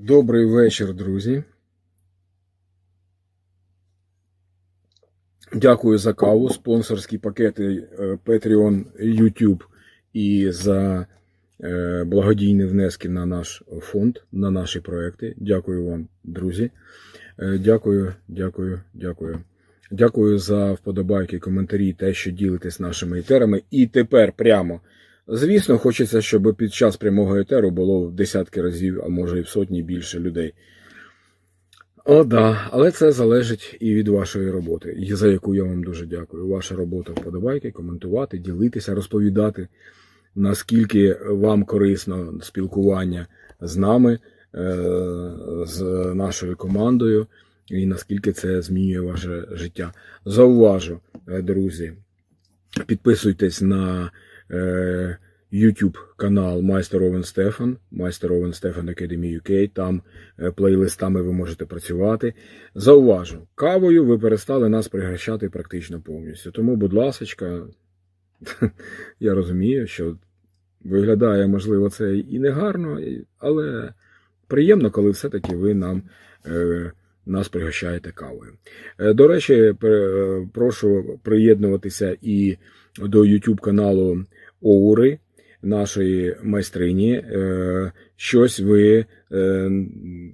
Добрий вечір, друзі. Дякую за каву, спонсорські пакети е, Patreon, YouTube і за е, благодійні внески на наш фонд, на наші проекти. Дякую вам, друзі. Е, Дякую, дякую, дякую. Дякую за вподобайки, коментарі, те, що ділитесь нашими етерами. І тепер прямо. Звісно, хочеться, щоб під час прямого етеру було в десятки разів, а може і в сотні більше людей. О, да, але це залежить і від вашої роботи, за яку я вам дуже дякую. Ваша робота вподобайки, коментувати, ділитися, розповідати, наскільки вам корисно спілкування з нами, е, з нашою командою, і наскільки це змінює ваше життя. Зауважу, е, друзі, підписуйтесь на YouTube канал Майстер Овен Стефан, Майстер Овен Стефан Academy UK. Там е, плейлистами ви можете працювати. Зауважу, кавою ви перестали нас пригощати практично повністю. Тому, будь ласочка, я розумію, що виглядає, можливо, це і не гарно, і- але приємно, коли все-таки ви нам. Е, нас пригощаєте кавою. Е, До речі, е, прошу приєднуватися і до YouTube каналу Оури, нашої майстрині. Е, Щось ви е,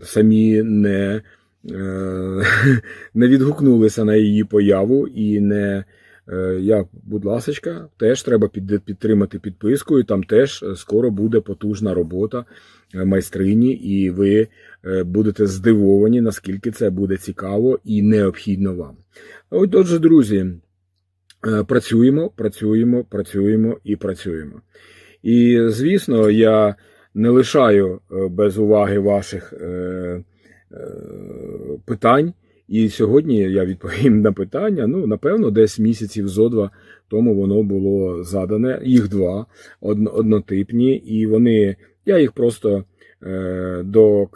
самі не, е, не відгукнулися на її появу і не. Як, будь ласочка, теж треба під, підтримати підпискою. Там теж скоро буде потужна робота майстрині, і ви будете здивовані, наскільки це буде цікаво і необхідно вам. От, Отже, друзі, працюємо, працюємо, працюємо і працюємо. І, звісно, я не лишаю е, без уваги ваших е, е, питань. І сьогодні я відповім на питання. Ну, напевно, десь місяців зо два тому воно було задане. Їх два однотипні, і вони, я їх просто е, до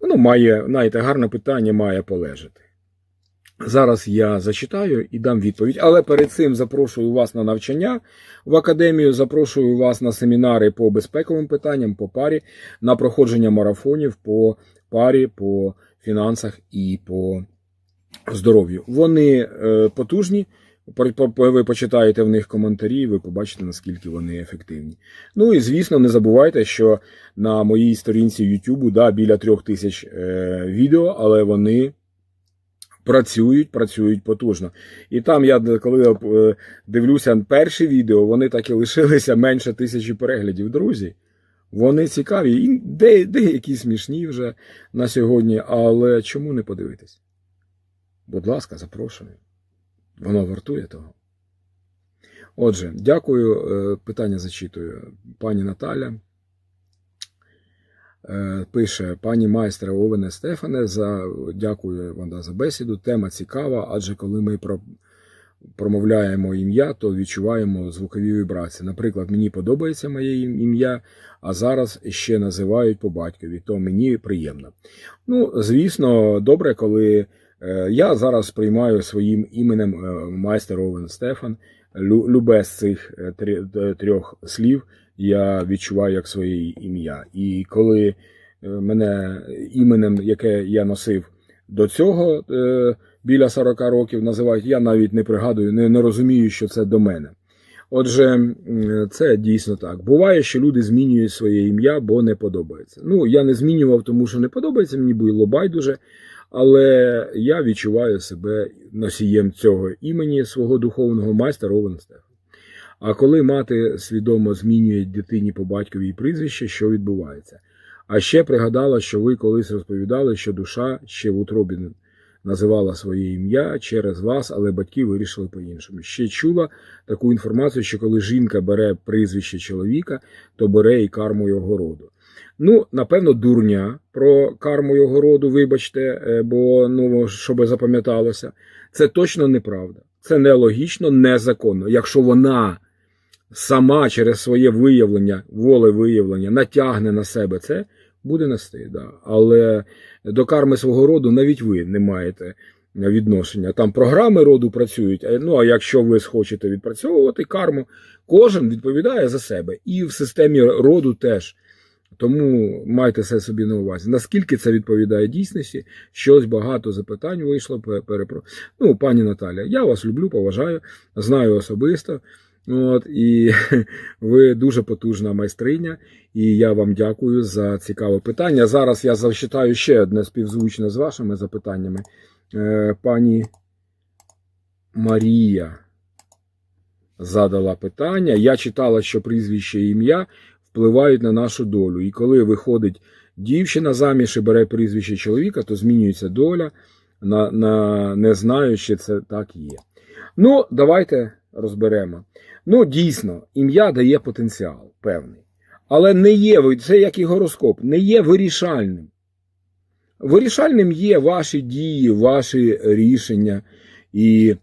воно має, знаєте, гарне питання має полежати. Зараз я зачитаю і дам відповідь, але перед цим запрошую вас на навчання в академію, запрошую вас на семінари по безпековим питанням, по парі, на проходження марафонів по парі, по фінансах і по здоров'ю. Вони е, потужні. По- по- Ви почитаєте в них коментарі, ви побачите, наскільки вони ефективні. Ну і звісно, не забувайте, що на моїй сторінці YouTube да, біля трьох тисяч е, відео, але вони працюють, працюють потужно. І там я коли е, дивлюся перші відео, вони так і лишилися менше тисячі переглядів. Друзі, вони цікаві, де, деякі смішні вже на сьогодні, але чому не подивитись? Будь ласка, запрошую. Воно вартує того. Отже, дякую. Е, Питання зачитую. Пані Наталя пише: пані майстре Овене Стефане, за дякую вам за бесіду. Тема цікава, адже коли ми про, промовляємо ім'я, то відчуваємо звукові вібрації. Наприклад, мені подобається моє ім'я, а зараз ще називають по батькові, то мені приємно. Ну, звісно, добре, коли е, я зараз приймаю своїм іменем е, майстер Овен Стефан. Любе з цих е, е, трьох слів я відчуваю як своє ім'я. І коли е, мене іменем, яке я носив до цього е, біля 40 років, називають, я навіть не пригадую, не, не розумію, що це до мене. Отже, це дійсно так. Буває, що люди змінюють своє ім'я, бо не подобається. Ну, я не змінював, тому що не подобається, мені було байдуже. Але я відчуваю себе носієм цього імені свого духовного майстра Ровен Стефан. А коли мати свідомо змінює дитині по батьковій прізвище, що відбувається? А ще пригадала, що ви колись розповідали, що душа ще в утробі називала своє ім'я через вас, але батьки вирішили по-іншому. Ще чула таку інформацію, що коли жінка бере прізвище чоловіка, то бере і карму його роду. Ну, напевно, дурня про карму його роду, вибачте, е, бо ну, щоб запам'яталося, це точно неправда. Це нелогічно, незаконно. Якщо вона сама через своє виявлення, волевиявлення, натягне на себе це, буде нести. Да. Але до карми свого роду навіть ви не маєте відношення. Там програми роду працюють. Ну а якщо ви схочете відпрацьовувати карму, кожен відповідає за себе. І в системі роду теж Тому майте це собі на увазі. Наскільки це відповідає дійсності, щось багато запитань вийшло. пе- Перепро... Ну, пані Наталя, я вас люблю, поважаю, знаю особисто. От, і ви дуже потужна майстриня, і я вам дякую за цікаве питання. Зараз я зачитаю ще одне співзвучне з вашими запитаннями. Е, Пані Марія задала питання. Я читала, що прізвище і ім'я впливають на нашу долю. І коли виходить дівчина заміж і бере прізвище чоловіка, то змінюється доля. На, на, не знаю, чи це так є. Ну, давайте розберемо. Ну, дійсно, ім'я дає потенціал певний. Але не є, це як і гороскоп, не є вирішальним. Вирішальним є ваші дії, ваші рішення, і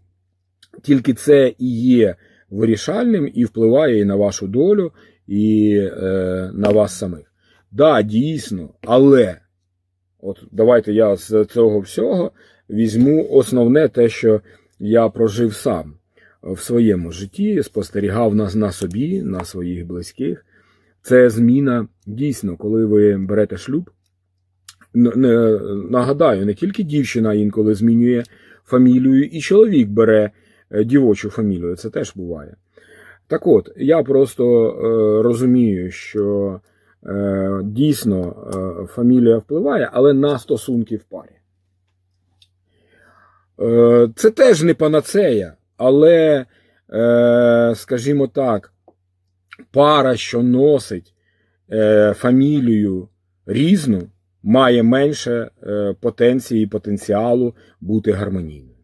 тільки це і є вирішальним і впливає і на вашу долю, і е, на вас самих. Да, дійсно, але от давайте я з цього всього візьму основне те, що я прожив сам в своєму житті, спостерігав на, на собі, на своїх близьких. Це зміна дійсно, коли ви берете шлюб. Нагадаю, не тільки дівчина інколи змінює фамілію, і чоловік бере е, дівочу фамілію. Це теж буває. Так от, я просто е, розумію, що е, дійсно фамілія впливає, але на стосунки в парі. Це теж не панацея, але, е, скажімо так, пара, що носить е, фамілію різну, має менше е, потенції і потенціалу бути гармонійною.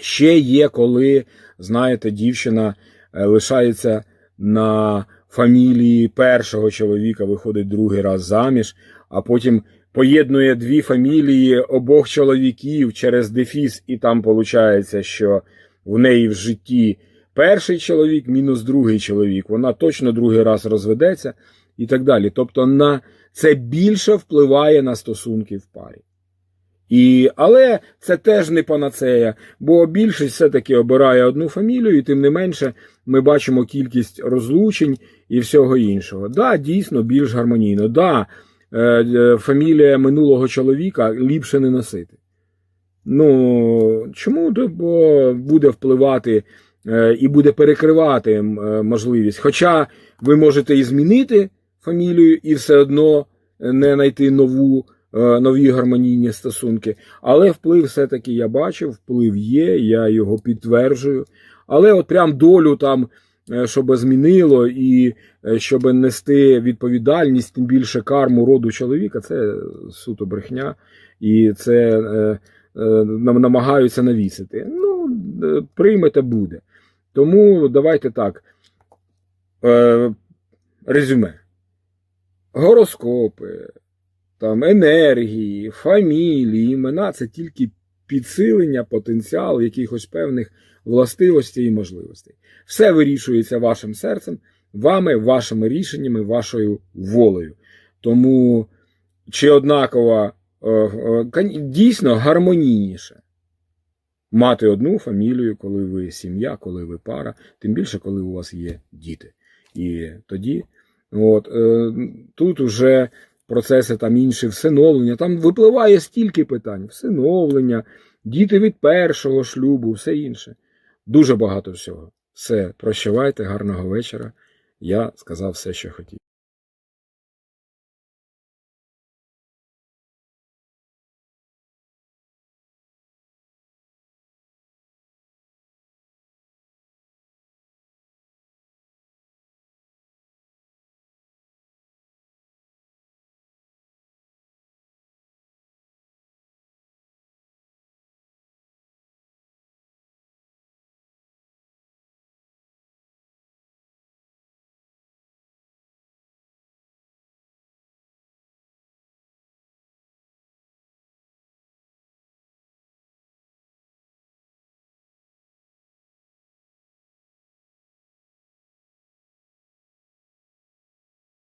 Ще є, коли, знаєте, дівчина е, лишається на фамілії першого чоловіка, виходить другий раз заміж, а потім поєднує дві фамілії обох чоловіків через дефіс, і там виходить, що в неї в житті перший чоловік мінус другий чоловік. Вона точно другий раз розведеться і так далі. Тобто на це більше впливає на стосунки в парі. І, але це теж не панацея, бо більшість все-таки обирає одну фамілію, і тим не менше ми бачимо кількість розлучень і всього іншого. Да, дійсно, більш гармонійно. Да, е, е, фамілія минулого чоловіка ліпше не носити. Ну, чому? Бо буде впливати е, і буде перекривати е, можливість. Хоча ви можете і змінити фамілію, і все одно не знайти нову, е, нові гармонійні стосунки. Але вплив все-таки я бачив, вплив є, я його підтверджую. Але от прям долю там, е, щоб змінило і е, щоб нести відповідальність, тим більше карму роду чоловіка, це суто брехня. І це е, е, намагаються навісити. Ну, е, приймете буде. Тому давайте так. Е, резюме. Гороскопи, там, енергії, фамілії, імена це тільки підсилення, потенціал якихось певних властивостей і можливостей. Все вирішується вашим серцем, вами, вашими рішеннями, вашою волею. Тому чи однаково е, е, кон- дійсно гармонійніше мати одну фамілію, коли ви сім'я, коли ви пара, тим більше, коли у вас є діти. І тоді, от, е, тут уже процеси там інші, всиновлення, там випливає стільки питань: всиновлення, діти від першого шлюбу, все інше. Дуже багато всього. Все, прощавайте, гарного вечора. Я сказав все, що хотів.